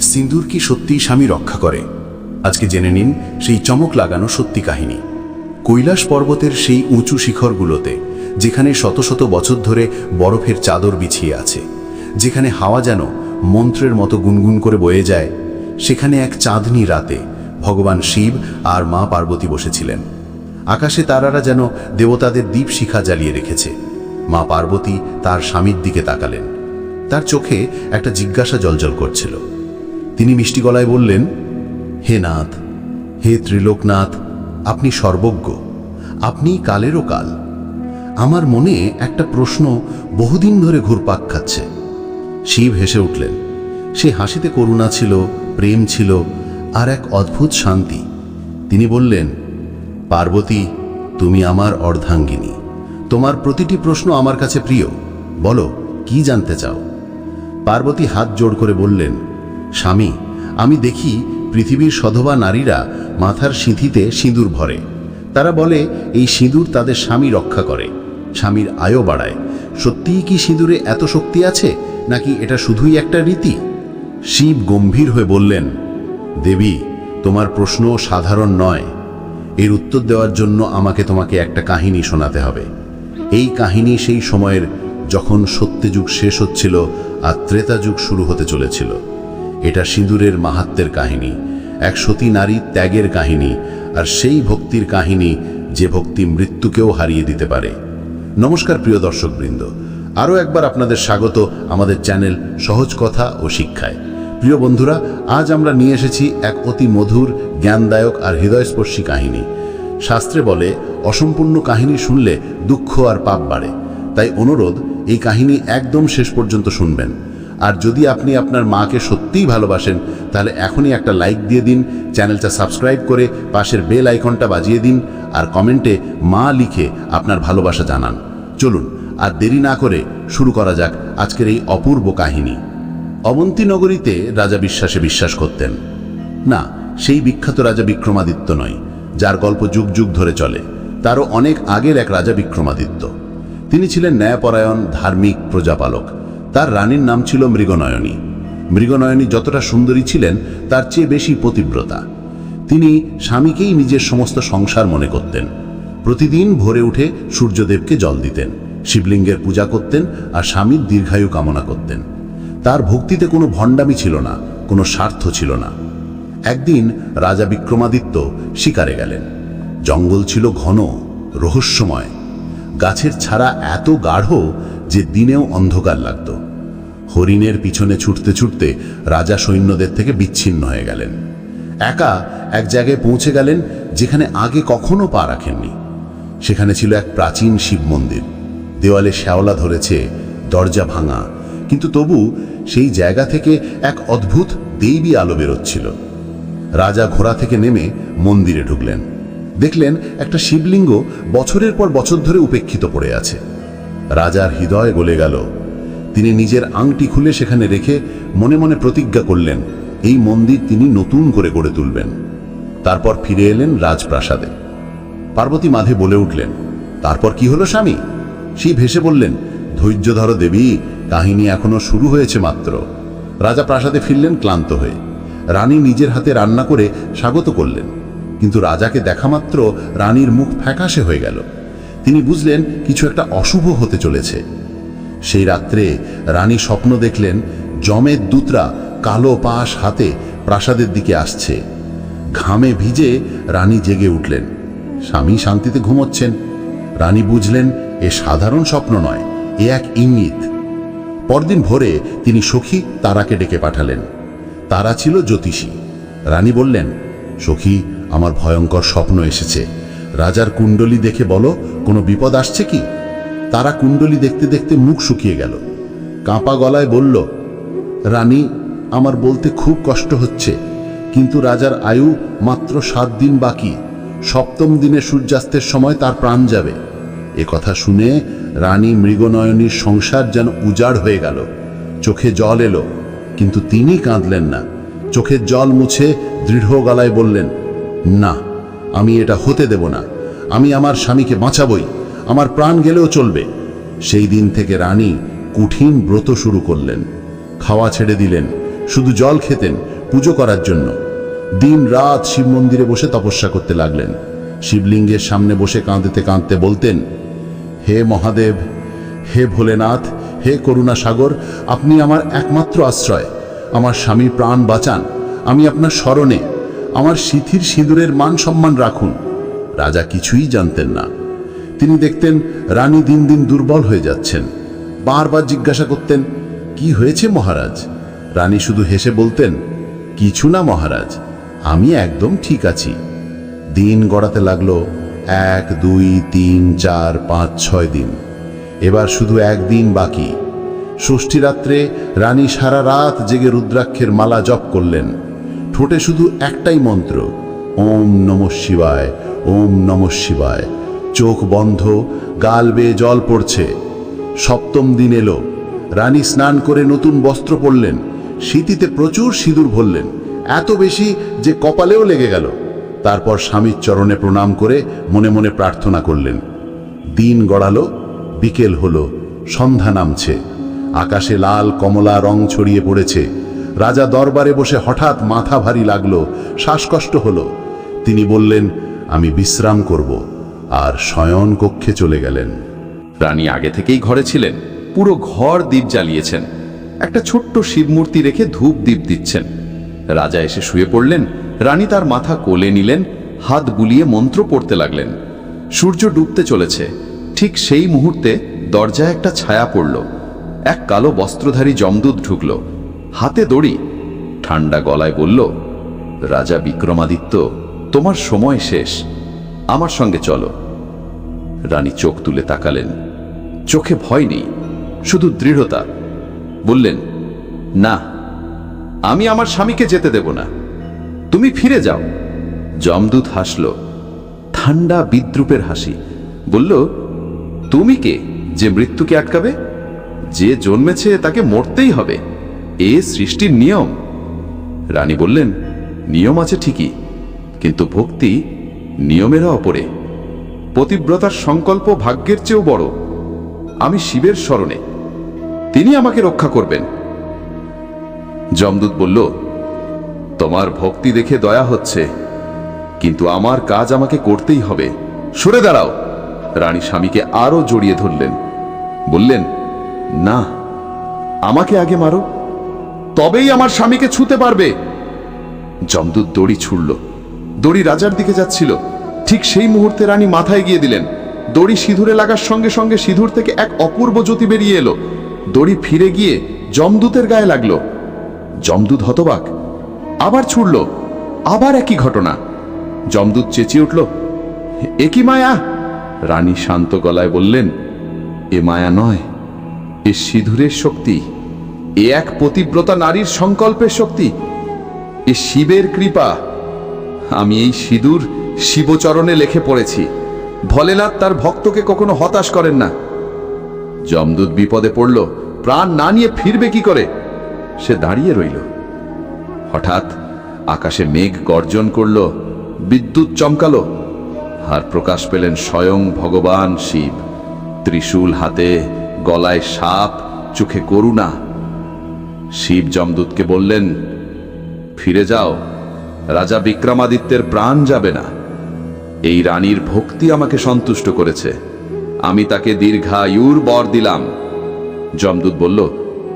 সিন্দুর কি সত্যিই স্বামী রক্ষা করে? আজকে জেনে নিন, সেই চমক লাগানো সত্যি কাহিনী। কৈলাস পর্বতের সেই উঁচু শিখরগুলোতে, যেখানে শত শত বছর ধরে বরফের চাদর বিছিয়ে আছে, যেখানে হাওয়া যেন মন্ত্রের মতো গুনগুন করে বয়ে যায়, সেখানে এক চাঁদনি রাতে ভগবান শিব আর মা পার্বতী বসেছিলেন। আকাশে তারারা যেন দেবতাদের দীপ শিখা জ্বালিয়ে রেখেছে। মা পার্বতী তার স্বামীর দিকে তাকালেন। তার চোখে একটা জিজ্ঞাসা জলজল করছিল। তিনি মিষ্টি গলায় বললেন, হে নাথ, হে ত্রিলোকনাথ, আপনি সর্বজ্ঞ। আপনি কালেরও কাল। আমার মনে একটা প্রশ্ন বহুদিন ধরে ঘুরপাক খাচ্ছে শিব হেসে উঠলেন। সে হাসিতে করুণা ছিল, প্রেম ছিল, আর এক অদ্ভুত শান্তি। তিনি বললেন, পার্বতী, তুমি আমার অর্ধাঙ্গিনী। তোমার প্রতিটি প্রশ্ন আমার কাছে প্রিয়। বলো, কি জানতে চাও? পার্বতী হাত জোড় করে বললেন, স্বামী, আমি দেখি পৃথিবীর সধবা নারীরা মাথার সিঁথিতে সিঁদুর ভরে। তারা বলে, এই সিঁদুর তাদের স্বামী রক্ষা করে। স্বামীর আয়ও বাড়ায়। সত্যিই কি সিঁদুরে এত শক্তি আছে? নাকি এটা শুধুই একটা রীতি? শিব গম্ভীর হয়ে বললেন, দেবী, তোমার প্রশ্ন সাধারণ নয়। এর উত্তর দেওয়ার জন্য আমাকে তোমাকে একটা কাহিনী শোনাতে হবে। এই কাহিনী সেই সময়ের যখন সত্যযুগ শেষ হচ্ছিল আর ত্রেতা যুগ শুরু হতে চলেছিল। এটা সিঁদুরের মাহাত্মের কাহিনী, এক সতী নারী ত্যাগের কাহিনী আর সেই ভক্তির কাহিনী যে ভক্তি মৃত্যুকেও হারিয়ে দিতে পারে। নমস্কার প্রিয় দর্শকবৃন্দ, আরও একবার আপনাদের স্বাগত আমাদের চ্যানেল সহজ কথা ও শিক্ষায়। প্রিয় বন্ধুরা, আজ আমরা নিয়ে এসেছি এক অতি মধুর, জ্ঞানদায়ক আর হৃদয়স্পর্শী কাহিনী। শাস্ত্রে বলে, অসম্পূর্ণ কাহিনী শুনলে দুঃখ আর পাপ বাড়ে। তাই অনুরোধ, এই কাহিনী একদম শেষ পর্যন্ত শুনবেন। আর যদি আপনি আপনার মাকে সত্যিই ভালোবাসেন, তাহলে এখনই একটা লাইক দিয়ে দিন, চ্যানেলটা সাবস্ক্রাইব করে পাশের বেল আইকনটা বাজিয়ে দিন, আর কমেন্টে মা লিখে আপনার ভালোবাসা জানান। চলুন, আর দেরি না করে শুরু করা যাক আজকের এই অপূর্ব কাহিনী। অবন্তী নগরীতে রাজা বিশ্বাসে বিশ্বাস করতেন। না, সেই বিখ্যাত রাজা বিক্রমাদিত্য নয়। যার গল্প যুগ যুগ ধরে চলে। তারও অনেক আগের এক রাজা বিক্রমাদিত্য। তিনি ছিলেন ন্যায়পরায়ণ, ধার্মিক প্রজাপালক। তার রানীর নাম ছিল মৃগনয়নী। মৃগনয়নী যতটা সুন্দরী ছিলেন, তার চেয়ে বেশি পতিব্রতা। তিনি স্বামীকেই নিজের সমস্ত সংসার মনে করতেন। প্রতিদিন ভোরে উঠে সূর্যদেবকে জল দিতেন, শিবলিঙ্গের পূজা করতেন আর স্বামীর দীর্ঘায়ু কামনা করতেন। তার ভক্তিতে কোনো ভণ্ডামি ছিল না, কোনো স্বার্থ ছিল না। একদিন রাজা বিক্রমাদিত্য শিকারে গেলেন। জঙ্গল ছিল ঘন, রহস্যময়। গাছের ছাড়া এত গাঢ় যে দিনেও অন্ধকার লাগত। হরিণের পিছনে ছুটতে ছুটতে রাজা সৈন্যদের থেকে বিচ্ছিন্ন হয়ে গেলেন। একা এক জায়গায় পৌঁছে গেলেন যেখানে আগে কখনো পা রাখেননি। সেখানে ছিল এক প্রাচীন শিব মন্দির। দেওয়ালে শ্যাওলা ধরেছে, দরজা ভাঙা। কিন্তু তবু সেই জায়গা থেকে এক অদ্ভুত দেবী আলো বেরোচ্ছিল। রাজা ঘোড়া থেকে নেমে মন্দিরে ঢুকলেন। দেখলেন একটা শিবলিঙ্গ বছরের পর বছর ধরে উপেক্ষিত পড়ে আছে। রাজার হৃদয় গলে গেল। তিনি নিজের আংটি খুলে সেখানে রেখে মনে মনে প্রতিজ্ঞা করলেন, এই মন্দির তিনি নতুন করে গড়ে তুলবেন। তারপর ফিরে এলেন রাজপ্রাসাদে। পার্বতী মাধে বলে উঠলেন, তারপর কি হলো স্বামী? শিব হেসে বললেন ধৈর্য ধরো দেবী, কাহিনী এখনও শুরু হয়েছে মাত্র। রাজা প্রাসাদে ফিরলেন ক্লান্ত হয়ে। রানী নিজের হাতে রান্না করে স্বাগত করলেন। কিন্তু রাজাকে দেখা মাত্র রানীর মুখ ফ্যাকাশে হয়ে গেল। তিনি বুঝলেন কিছু একটা অশুভ হতে চলেছে। সেই রাত্রে রানী স্বপ্ন দেখলেন জমের দূতরা কালো পাশ হাতে প্রাসাদের দিকে আসছে। ঘামে ভিজে রানী জেগে উঠলেন। স্বামী শান্তিতে ঘুমোচ্ছেন। রানী বুঝলেন এ সাধারণ স্বপ্ন নয়, এ এক ইঙ্গিত। পরদিন ভোরে তিনি সখী তারাকে ডেকে পাঠালেন। তারা ছিল জ্যোতিষী। রানী বললেন, সখী, আমার ভয়ঙ্কর স্বপ্ন এসেছে। রাজার কুণ্ডলী দেখে বলো, কোনো বিপদ আসছে কি? তারা কুণ্ডলী দেখতে দেখতে মুখ শুকিয়ে গেল। কাঁপা গলায় বলল, রানী, আমার বলতে খুব কষ্ট হচ্ছে, কিন্তু রাজার আয়ু মাত্র সাত দিন বাকি। সপ্তম দিনে সূর্যাস্তের সময় তার প্রাণ যাবে। এ কথা শুনে রানী মৃগনয়নীর সংসার যেন উজাড় হয়ে গেল। চোখে জল এলো। কিন্তু তিনি কাঁদলেন না। চোখের জল মুছে দৃঢ় গলায় বললেন, না, আমি এটা হতে দেব না। আমি আমার স্বামীকে বাঁচাবই। আমার প্রাণ গেলেও চলবে। সেই দিন থেকে রানী কঠিন ব্রত শুরু করলেন। খাওয়া ছেড়ে দিলেন, শুধু জল খেতেন পুজো করার জন্য। দিন রাত শিব মন্দিরে বসে তপস্যা করতে লাগলেন। শিবলিঙ্গের সামনে বসে কাঁদতে কাঁদতে বলতেন, হে মহাদেব, হে ভোলেনাথ হে করুণা সাগর, আপনি আমার একমাত্র আশ্রয়। আমার স্বামীর প্রাণ বাঁচান, আমি আপনার স্মরণে। আমার সিথির সিঁদুরের মান সম্মান রাখুন। রাজা কিছুই জানতেন না। তিনি দেখতেন রানী দিন দিন দুর্বল হয়ে যাচ্ছেন। বারবার জিজ্ঞাসা করতেন, কি হয়েছে মহারাজ? রানী শুধু হেসে বলতেন, কিছু না মহারাজ, আমি একদম ঠিক আছি। দিন গড়াতে লাগল এক, দুই, তিন, চার, পাঁচ, ছয় দিন। এবার শুধু একদিন বাকি। ষষ্ঠী রাত্রে রানী সারা রাত জেগে রুদ্রাক্ষের মালা জপ করলেন। ঠোঁটে শুধু একটাই মন্ত্র, ওম নম শিবায়, ওম নম শিবায়। চোখ বন্ধ, গাল বেয়ে জল পড়ছে। সপ্তম দিন এলো। রানী স্নান করে নতুন বস্ত্র পরলেন। শীতিতে প্রচুর সিঁদুর ভরলেন। এত বেশি যে কপালেও লেগে গেল। তারপর স্বামীর চরণে প্রণাম করে মনে মনে প্রার্থনা করলেন। দিন গড়ালো। বিকেল হলো, সন্ধ্যা নামছে। আকাশে লাল কমলা রং ছড়িয়ে পড়েছে। রাজা দরবারে বসে হঠাৎ মাথা ভারী লাগল, শ্বাসকষ্ট হলো। তিনি বললেন, আমি বিশ্রাম করব। আর শয়ন কক্ষে চলে গেলেন। রানী আগে থেকেই ঘরে ছিলেন, পুরো ঘর দ্বীপ জ্বালিয়েছেন। একটা ছোট্ট শিবমূর্তি রেখে ধূপ দ্বীপ দিচ্ছেন। রাজা এসে শুয়ে পড়লেন, রানী তার মাথা কোলে নিলেন, হাত বুলিয়ে মন্ত্র পড়তে লাগলেন। সূর্য ডুবতে চলেছে ঠিক সেই মুহূর্তে দরজায় একটা ছায়া পড়ল। এক কালো বস্ত্রধারী জমদূত ঢুকল। হাতে দড়ি। ঠান্ডা গলায় বলল, রাজা বিক্রমাদিত্য, তোমার সময় শেষ। আমার সঙ্গে চলো। রানী চোখ তুলে তাকালেন। চোখে ভয় নেই, শুধু দৃঢ়তা। বললেন, না, আমি আমার স্বামীকে যেতে দেব না। তুমি ফিরে যাও। যমদূত হাসল। ঠান্ডা বিদ্রুপের হাসি। বলল তুমি কে যে মৃত্যুকে আটকাবে? যে জন্মেছে তাকে মরতেই হবে। এ সৃষ্টির নিয়ম। রানী বললেন, নিয়ম আছে ঠিকই, কিন্তু ভক্তি নিয়মেরও অপরে। পতিব্রতার সংকল্প ভাগ্যের চেয়েও বড়। আমি শিবের স্মরণে। তিনি আমাকে রক্ষা করবেন। যমদূত বলল, তোমার ভক্তি দেখে দয়া হচ্ছে, কিন্তু আমার কাজ আমাকে করতেই হবে। সরে দাঁড়াও। রানী স্বামীকে আরও জড়িয়ে ধরলেন। বললেন, না, আমাকে আগে মারো, তবেই আমার স্বামীকে ছুতে পারবে। যমদূত দড়ি ছুড়ল। দড়ি রাজার দিকে যাচ্ছিল। ঠিক সেই মুহূর্তে রানী মাথায় গিয়ে দিলেন। দড়ি সিঁদুরে লাগার সঙ্গে সঙ্গে সিঁদুর থেকে এক অপূর্ব জ্যোতি বেরিয়ে এলো। দড়ি ফিরে গিয়ে যমদূতের গায়ে লাগল। যমদূত হতবাক। আবার ছুড়ল। আবার একই ঘটনা। যমদূত চেঁচিয়ে উঠল একই মায়া? রানী শান্ত গলায় বললেন, এ মায়া নয়, এ সিঁদুরের শক্তি, এ এক পতিব্রতা নারীর সংকল্পের শক্তি, এ শিবের কৃপা। আমি এই সিঁদুর শিবচরণে লেখে পড়েছি। ভোলেনাথ তার ভক্তকে কখনো হতাশ করেন না। যমদূত বিপদে পড়ল, প্রাণ না নিয়ে ফিরবে কি করে? সে দাঁড়িয়ে রইল। হঠাৎ আকাশে মেঘ গর্জন করল, বিদ্যুৎ চমকালো। আর প্রকাশ পেলেন স্বয়ং ভগবান শিব। ত্রিশূল হাতে, গলায় সাপ, চোখে করুণা। শিব যমদূতকে বললেন, ফিরে যাও, রাজা বিক্রমাদিত্যের প্রাণ যাবে না। এই রানীর ভক্তি আমাকে সন্তুষ্ট করেছে। আমি তাকে দীর্ঘায়ুর বর দিলাম। যমদূত বলল,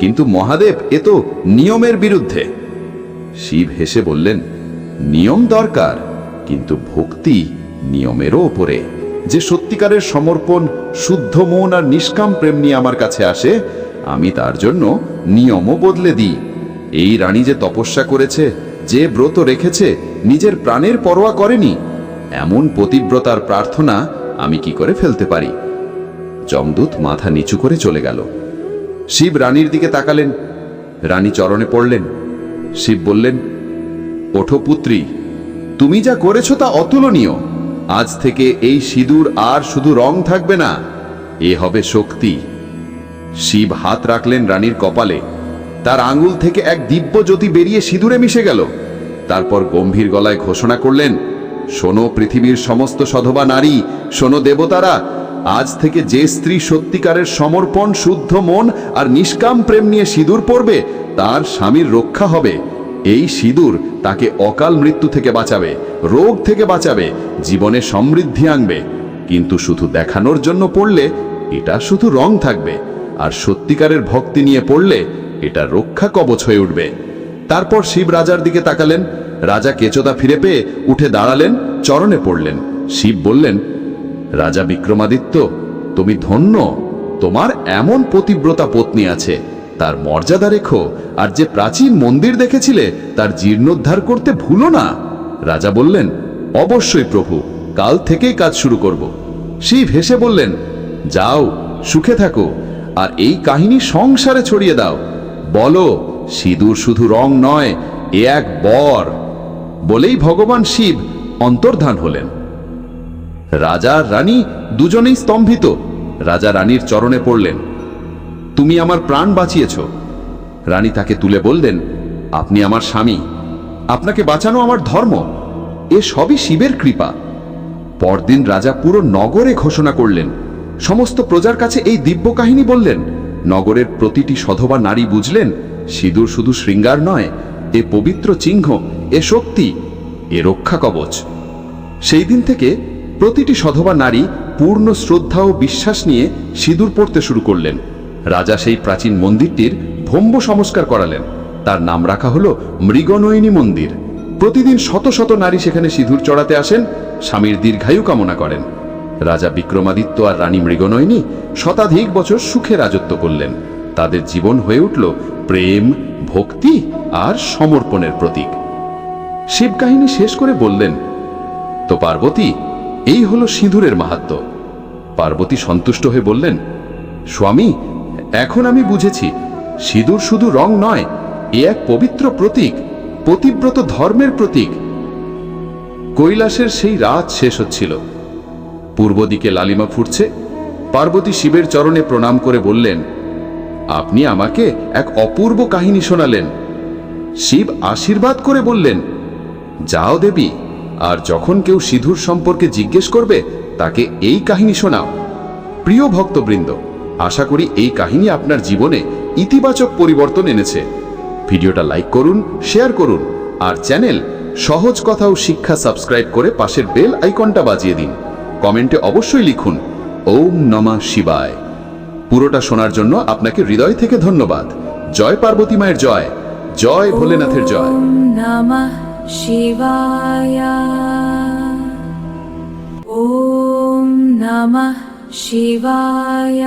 কিন্তু মহাদেব, এ তো নিয়মের বিরুদ্ধে। শিব হেসে বললেন, নিয়ম দরকার, কিন্তু ভক্তি নিয়মেরও ওপরে। যে সত্যিকারের সমর্পণ, শুদ্ধ মন আর নিষ্কাম প্রেম নিয়ে আমার কাছে আসে, আমি তার জন্য নিয়মও বদলে দিই। এই রানী যে তপস্যা করেছে, যে ব্রত রেখেছে, নিজের প্রাণের পরোয়া করেনি, এমন পতিব্রতার প্রার্থনা আমি কি করে ফেলতে পারি? যমদূত মাথা নিচু করে চলে গেল। শিব রানীর দিকে তাকালেন। রানী চরণে পড়লেন। শিব বললেন, ওঠো পুত্রী, তুমি যা করেছ তা অতুলনীয়। আজ থেকে এই সিঁদুর আর শুধু রং থাকবে না, এ হবে শক্তি। শিব হাত রাখলেন রানীর কপালে। তার আঙ্গুল থেকে এক দিব্য জ্যোতি বেরিয়ে সিঁদুরে মিশে গেল। তারপর গম্ভীর গলায় ঘোষণা করলেন, শোনো পৃথিবীর সমস্ত সধবা নারী, শোনো দেবতারা, আজ থেকে যে স্ত্রী সত্যিকারের সমর্পণ, শুদ্ধ মন আর নিষ্কাম প্রেম নিয়ে সিঁদুর পরবে, তার স্বামীর রক্ষা হবে। এই সিঁদুর তাকে অকাল মৃত্যু থেকে বাঁচাবে, রোগ থেকে বাঁচাবে, জীবনে সমৃদ্ধি আনবে। কিন্তু শুধু দেখানোর জন্য পড়লে এটা শুধু রং থাকবে, আর সত্যিকারের ভক্তি নিয়ে পড়লে এটা রক্ষা কবচ হয়ে উঠবে। তারপর শিব রাজার দিকে তাকালেন, রাজা কেচোদা ফিরে পেয়ে উঠে দাঁড়ালেন, চরণে পড়লেন। শিব বললেন, রাজা বিক্রমাদিত্য, তুমি ধন্য, তোমার এমন পতিব্রতা পত্নী আছে তার মর্যাদা রেখো, আর যে প্রাচীন মন্দির দেখেছিলে, তার জীর্ণোদ্ধার করতে ভুলো না। রাজা বললেন, অবশ্যই প্রভু, কাল থেকেই কাজ শুরু করব। শিব হেসে বললেন, যাও, সুখে থাকো, আর এই কাহিনী সংসারে ছড়িয়ে দাও। বলো, সিঁদুর শুধু রং নয়, এ এক বর। বলেই ভগবান শিব অন্তর্ধান হলেন। রাজা রানী দুজনেই স্তম্ভিত। রাজা রানীর চরণে পড়লেন। তুমি আমার প্রাণ বাঁচিয়েছ। রানী তাকে তুলে বললেন, আপনি আমার স্বামী। আপনাকে বাঁচানো আমার ধর্ম। এ সবই শিবের কৃপা। পরদিন রাজা পুরো নগরে ঘোষণা করলেন। সমস্ত প্রজার কাছে এই দিব্য কাহিনী বললেন। নগরের প্রতিটি সধবা নারী বুঝলেন, সিঁদুর শুধু শৃঙ্গার নয়, এ পবিত্র চিহ্ন, এ শক্তি, এ রক্ষা কবচ। সেই দিন থেকে প্রতিটি সধবা নারী পূর্ণ শ্রদ্ধা ও বিশ্বাস নিয়ে সিঁদুর পড়তে শুরু করলেন। রাজা সেই প্রাচীন মন্দিরটির ভম্ব সংস্কার করালেন। তার নাম রাখা হলো মৃগনয়নী মন্দির। প্রতিদিন শত শত নারী সেখানে সিঁদুর চড়াতে আসেন, স্বামীর দীর্ঘায়ু কামনা করেন। রাজা বিক্রমাদিত্য আর রানী মৃগনয়নী শতাধিক বছর সুখে রাজত্ব করলেন। তাদের জীবন হয়ে উঠল প্রেম, ভক্তি আর সমর্পণের প্রতীক। শিব কাহিনী শেষ করে বললেন, তো পার্বতী, এই হলো সিঁদুরের মাহাত্ম। পার্বতী সন্তুষ্ট হয়ে বললেন, স্বামী এখন আমি বুঝেছি, সিঁদুর শুধু রং নয়, এ এক পবিত্র প্রতীক, পতিব্রত ধর্মের প্রতীক। কৈলাসের সেই রাত শেষ হচ্ছিল। পূর্ব দিকে লালিমা ফুটছে, পার্বতী শিবের চরণে প্রণাম করে বললেন, আপনি আমাকে এক অপূর্ব কাহিনী শোনালেন। শিব আশীর্বাদ করে বললেন, যাও দেবী, আর যখন কেউ সিধুর সম্পর্কে জিজ্ঞেস করবে, তাকে এই কাহিনী শোনাও। প্রিয় ভক্তবৃন্দ আশা করি এই কাহিনী আপনার জীবনে ইতিবাচক পরিবর্তন এনেছে। ভিডিওটা লাইক করুন, শেয়ার করুন, আর চ্যানেল সহজ কথাও শিক্ষা সাবস্ক্রাইব করে পাশের বেল আইকনটা বাজিয়ে দিন। কমেন্টে অবশ্যই লিখুন, ওম নমা শিবায়। পুরোটা শোনার জন্য আপনাকে হৃদয় থেকে ধন্যবাদ। জয় পার্বতী মায়ের জয় জয় ভোলেনাথের জয়। নমা শিবায়। ওম নমা शिवाय